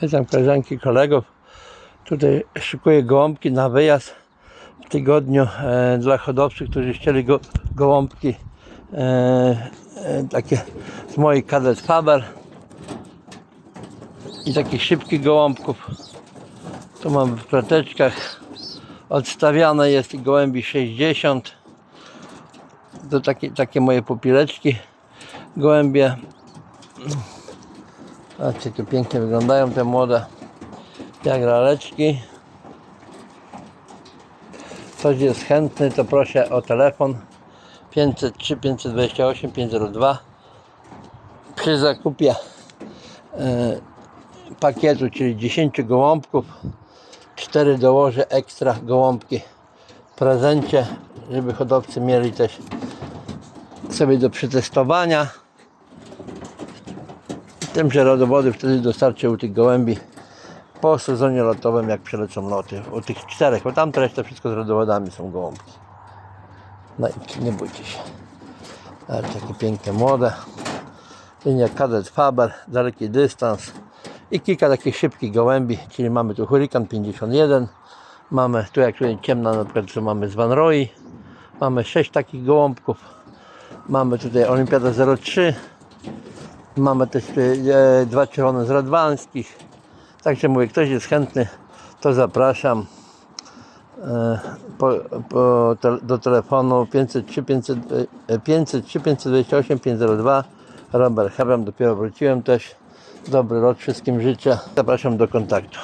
Witam koleżanki, kolegów. Tutaj szykuję gołąbki na wyjazd w tygodniu e, dla hodowców, którzy chcieli go, gołąbki e, e, takie z mojej kadet Faber i takich szybkich gołąbków. Tu mam w krateczkach odstawiane jest gołębi 60 to takie, takie moje pupileczki gołębie Zobaczcie, tu pięknie wyglądają te młode jak laleczki. Ktoś jest chętny, to proszę o telefon. 503 528 502 przy zakupie e, pakietu, czyli 10 gołąbków 4 dołożę ekstra gołąbki w prezencie, żeby hodowcy mieli też sobie do przetestowania tym, że rodowody wtedy dostarczę u tych gołębi po sezonie lotowym, jak przelecą loty. U tych czterech, bo tam reszta wszystko z rodowodami są gołąbki. No i nie bójcie się. Ale takie piękne młode. Linia Kadet Faber, daleki dystans i kilka takich szybkich gołębi, czyli mamy tu Hurrikan 51, mamy tu jak tutaj ciemna na przykład, tu mamy z Van Roy, mamy sześć takich gołąbków, mamy tutaj Olimpiada 03, Mamy też e, dwa czerwone z radwańskich. Także mówię, ktoś jest chętny, to zapraszam e, po, po, te, do telefonu 503 500, e, 503 528 502 Robert Hebram, dopiero wróciłem też. Dobry rok wszystkim życzę. Zapraszam do kontaktu.